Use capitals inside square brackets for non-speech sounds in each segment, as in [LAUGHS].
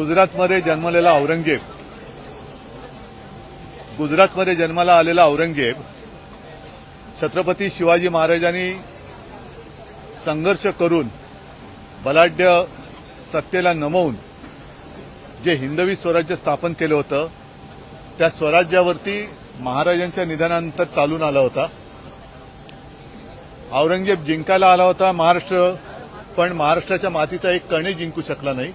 गुजरातमध्ये जन्मलेला औरंगजेब. गुजरातमध्ये जन्माला आलेला औरंगजेब छत्रपती शिवाजी महाराजांनी संघर्ष करून बलाढ्य सत्तेला नमवून जे हिंदवी स्वराज्य स्थापन केलं होतं त्या स्वराज्यावरती महाराजांच्या निधनानंतर चालून आला होता. औरंगजेब जिंकायला आला होता महाराष्ट्र पण महाराष्ट्राच्या मातीचा एक कणे जिंकू शकला नाही.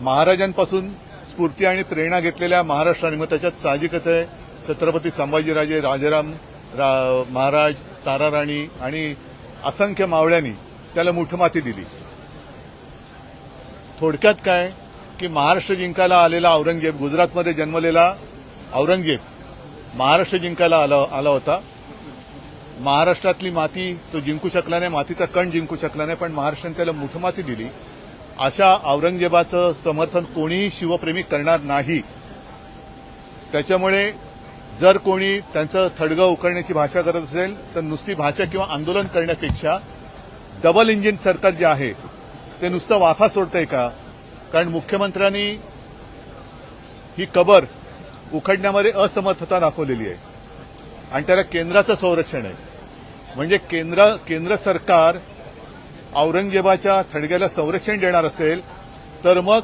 महाराजांपासून स्फूर्ती आणि प्रेरणा घेतलेल्या महाराष्ट्राने मग त्याच्यात साहजिकच आहे छत्रपती संभाजीराजे राजाराम रा, महाराज ताराराणी आणि असंख्य मावळ्यांनी त्याला मुठमाती दिली. थोडक्यात काय? की महाराष्ट्र जिंकायला आलेला औरंगजेब गुजरातमध्ये जन्मलेला औरंगजेब महाराष्ट्र जिंकायला आला आला होता. महाराष्ट्रातली माती तो जिंकू शकला नाही मातीचा कण जिंकू शकला नाही पण महाराष्ट्राने त्याला मुठमाती दिली. अशा औरंगजेबाचं समर्थन कोणीही शिवप्रेमी करणार नाही. त्याच्यामुळे जर कोणी त्यांचं थडगं उकळण्याची भाषा करत असेल तर नुसती भाषा किंवा आंदोलन करण्यापेक्षा डबल इंजिन सरकार जे आहे ते नुसतं वाफा सोडतंय का? कारण मुख्यमंत्र्यांनी ही कबर उखडण्यामध्ये असमर्थता दाखवलेली आहे. आणि त्याला केंद्राचं संरक्षण आहे. म्हणजे केंद्र केंद्र सरकार औरंगजेबाच्या थडग्याला संरक्षण देणार असेल तर मग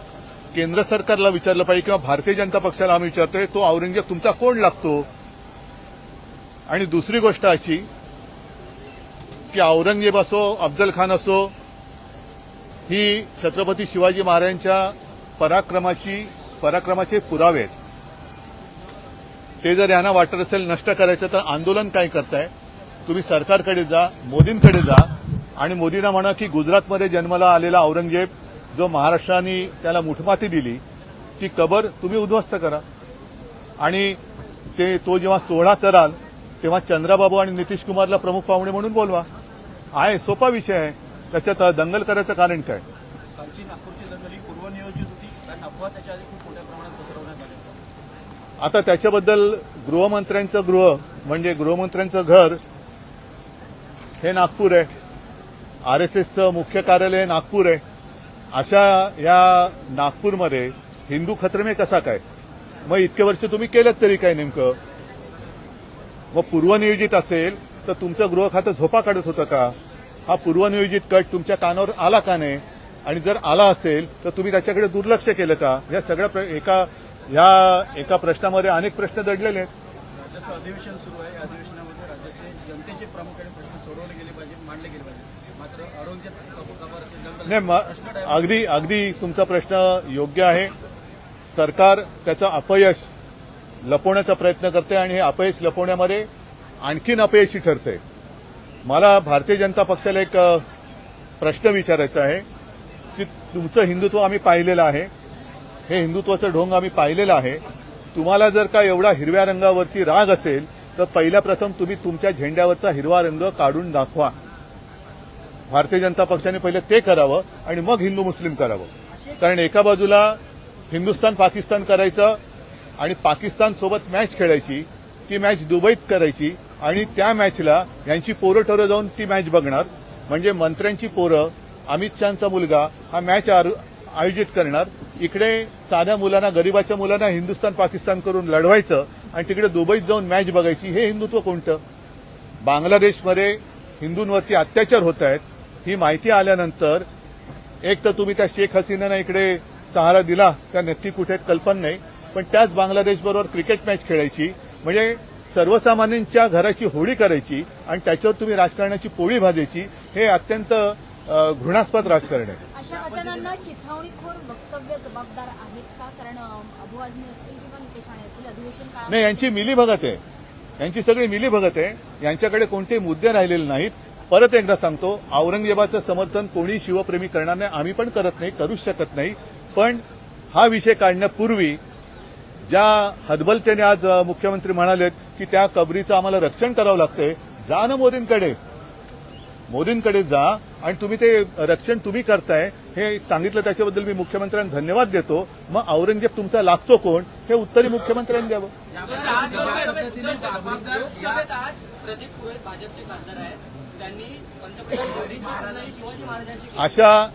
केंद्र सरकारला विचारलं पाहिजे किंवा भारतीय जनता पक्षाला आम्ही विचारतोय तो औरंगजेब तुमचा कोण लागतो? आणि दुसरी गोष्ट अशी की औरंगजेब असो अफजल खान असो ही छत्रपती शिवाजी महाराजांच्या पराक्रमाची पराक्रमाचे पुरावे आहेत. ते जर यांना वाटत असेल नष्ट करायचं तर आंदोलन काय करताय? तुम्ही सरकारकडे जा मोदींकडे जा आणि मोदींना म्हणा की गुजरातमध्ये जन्माला आलेला औरंगजेब जो महाराष्ट्राने त्याला मुठमाती दिली ती कबर तुम्ही उद्ध्वस्त करा. आणि ते तो जेव्हा सोहळा कराल तेव्हा चंद्राबाबू आणि नितीश कुमारला प्रमुख पाहुणे म्हणून बोलवा. आहे सोपा विषय आहे. त्याच्यात दंगल करायचं कारण काय? ही आता त्याच्याबद्दल गृहमंत्र्यांचं गृह म्हणजे गृहमंत्र्यांचं घर हे नागपूर आहे. आर एस एसचं मुख्य कार्यालय नागपूर आहे. अशा या नागपूरमध्ये हिंदू खत्रमे कसा काय? मग इतके वर्ष तुम्ही केलं तरी काय नेमकं? मग पूर्वनियोजित असेल तर तुमचं गृह खातं झोपा काढत होतं का? हा पूर्वनियोजित कट तुमच्या कानावर आला का नाही? आणि जर आला असेल तर तुम्ही त्याच्याकडे दुर्लक्ष केलं का? या सगळ्या प्र- एका या एका प्रश्नामध्ये अनेक प्रश्न दडलेले आहेत. जनतेचे प्रामुख्याने प्रश्न सोडवले गेले पाहिजे मांडले गेले पाहिजे. मात्र औरंगजेब नाही अगदी अगदी तुमचा प्रश्न योग्य आहे. सरकार त्याचं अपयश लपवण्याचा प्रयत्न करते आणि हे अपयश लपवण्यामध्ये आणखीन अपयशी ठरते. मला भारतीय जनता पक्षाला एक प्रश्न विचारायचा आहे. की तुमचं हिंदुत्व आम्ही पाहिलेलं आहे. हे हिंदुत्वाचं ढोंग आम्ही पाहिलेलं आहे. तुम्हाला जर का एवढा हिरव्या रंगावरती राग असेल तर पहिल्या प्रथम तुम्ही तुमच्या झेंड्यावरचा हिरवा रंग काढून दाखवा. भारतीय जनता पक्षाने पहिले ते करावं आणि मग हिंदू मुस्लिम करावं. कारण एका बाजूला हिंदुस्थान पाकिस्तान करायचं आणि पाकिस्तान सोबत मॅच खेळायची ती मॅच दुबईत करायची आणि त्या मॅचला यांची पोरं ठरं जाऊन ती मॅच बघणार. म्हणजे मंत्र्यांची पोरं अमित शहाचा मुलगा हा मॅच आर- आयोजित करणार. इकडे साध्या मुलांना गरीबाच्या मुलांना हिंदुस्थान पाकिस्तान करून लढवायचं. आणि तिकडे दुबईत जाऊन मॅच बघायची हे हिंदुत्व कोणतं? बांगलादेशमध्ये हिंदूंवरती अत्याचार होत आहेत ही माहिती आल्यानंतर एक तर तुम्ही त्या शेख हसीनानं इकडे सहारा दिला त्या नक्की कुठे कल्पना नाही पण त्याच बांगलादेशबरोबर क्रिकेट मॅच खेळायची म्हणजे सर्वसामान्यांच्या घराची होळी करायची आणि त्याच्यावर तुम्ही राजकारणाची पोळी भाजायची हे अत्यंत घृणास्पद राजकारण आहे. अशा घटनांना चिथावणीखोर वक्तव्य जबाबदार आहेत का? कारण अबू आझमी असतील किंवा नितेश राणे असतील अधिवेशन नाही यांची मिली भगत आहे. यांची सगळी मिली भगत आहे. यांच्याकडे कोणते मुद्दे राहिलेले नाहीत. परत एकदा सांगतो औरंगजेबाचं समर्थन कोणी शिवप्रेमी करणार नाही. आम्ही पण करत नाही करूच शकत नाही. पण हा विषय काढण्यापूर्वी ज्या हदबलतेने आज मुख्यमंत्री म्हणालेत की त्या कबरीचं आम्हाला रक्षण करावं लागतंय जा ना मोदींकडे. मोदींकडे जा आणि तुम्ही ते रक्षण तुम्ही करताय हे सांगितलं त्याच्याबद्दल मी मुख्यमंत्र्यांना धन्यवाद देतो. मग औरंगजेब तुमचा लागतो कोण? हे उत्तरी मुख्यमंत्र्यांनी द्यावं. लोकसभेत आज प्रदीप पुरोहित भाजपचे खासदार आहेत त्यांनी पंतप्रधान मोदींची तुलना शिवाजी महाराजांशी केली. अशा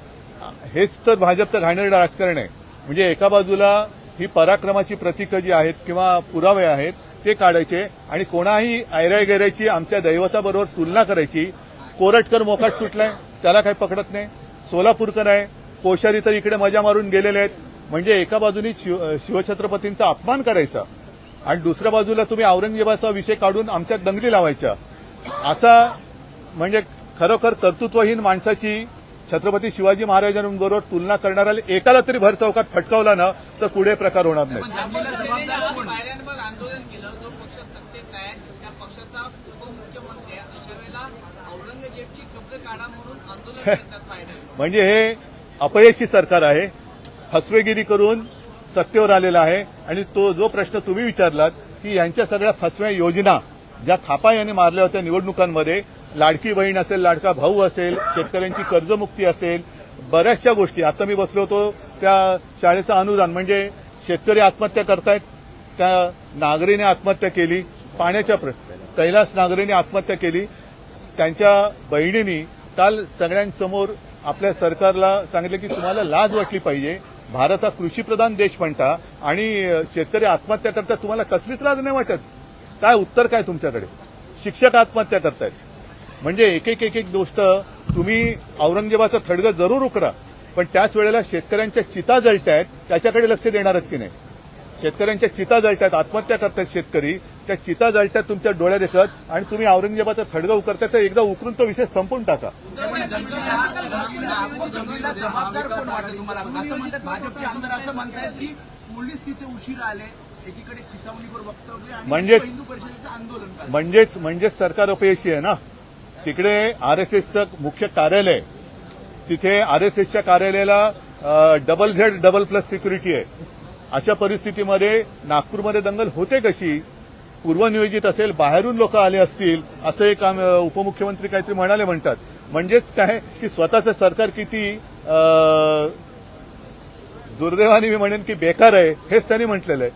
हेच तर भाजपचं घाणेरडं राजकारण आहे. म्हणजे एका बाजूला ही पराक्रमाची प्रतीकं जी आहेत किंवा पुरावे आहेत ते काढायचे आणि कोणाही ऐराय गैरायची आमच्या दैवताबरोबर तुलना करायची कोरटकर मोकाट सुटलाय. त्याला काही पकडत नाही. सोलापूरकर आहे. कोश्यारी तर इकडे मजा मारून गेलेले आहेत. म्हणजे एका बाजूनी शिव शिवछत्रपतींचा अपमान करायचा आणि दुसऱ्या बाजूला तुम्ही औरंगजेबाचा विषय काढून आमच्यात दंगली लावायच्या असा म्हणजे खरोखर कर्तृत्वहीन माणसाची छत्रपती शिवाजी महाराजांबरोबर तुलना करणाऱ्याला एकाला तरी भर चौकात फटकावला ना तर पुढे प्रकार होणार नाही आज पायऱ्यांवर आंदोलन केलं जो पक्ष सत्तेत आहे त्या पक्षाचा उपमुख्यमंत्री आहे अशा वेळेला औरंगजेबची कब्र काढा म्हणून आंदोलन करतात पायऱ्यांवर [LAUGHS] म्हणजे हे अपयशी सरकार आहे. फसवेगिरी करून सत्तेवर आलेला आहे. आणि तो जो प्रश्न तुम्ही विचारलात की यांच्या सगळ्या फसव्या योजना ज्या थापा यांनी मारल्या होत्या निवडणुकांमध्ये लाडकी बहीण असेल लाडका भाऊ असेल शेतकऱ्यांची कर्जमुक्ती असेल बऱ्याचशा गोष्टी. आता मी बसलो होतो त्या शाळेचं अनुदान म्हणजे शेतकरी आत्महत्या करतायत त्या नागरीने आत्महत्या केली पाण्याच्या प्रश्न कैलास नागरीने आत्महत्या केली त्यांच्या बहिणींनी काल सगळ्यांसमोर आपल्या सरकारला सांगितलं की तुम्हाला लाज वाटली पाहिजे. भारत हा कृषीप्रधान देश म्हणता आणि शेतकरी आत्महत्या करतात. तुम्हाला कसलीच लाज नाही वाटत? काय उत्तर काय तुमच्याकडे? शिक्षक आत्महत्या करतायत. म्हणजे एक एक एक एक गोष्ट तुम्ही औरंगजेबाचा थडगं जरूर उकडा पण त्याच वेळेला शेतकऱ्यांच्या चिता जळतायत त्याच्याकडे लक्ष देणार आहेत की नाही? शेतकऱ्यांच्या चिता आहेत आत्महत्या करतायत शेतकरी त्या चिता जळतात तुमच्या डोळ्या देखत आणि तुम्ही औरंगजेबाचं थडगं उकरताय तर एकदा उकरून तो विषय संपून टाका म्हणजेच-. म्हणजेच म्हणजेच सरकार अपयशी आहे ना तिकडे आरएसएसचं मुख्य कार्यालय. तिथे आरएसएसच्या कार्यालयाला double Z double plus security आहे अशा परिस्थितीमध्ये नागपूरमध्ये दंगल होते कशी पूर्वनियोजित असेल बाहेरून लोक आले असतील असं एक उपमुख्यमंत्री काहीतरी म्हणाले म्हणतात. म्हणजेच काय? की स्वतःचं सरकार किती दुर्दैवाने मी म्हणेन की बेकार आहे हेच त्यांनी म्हटलेलं आहे.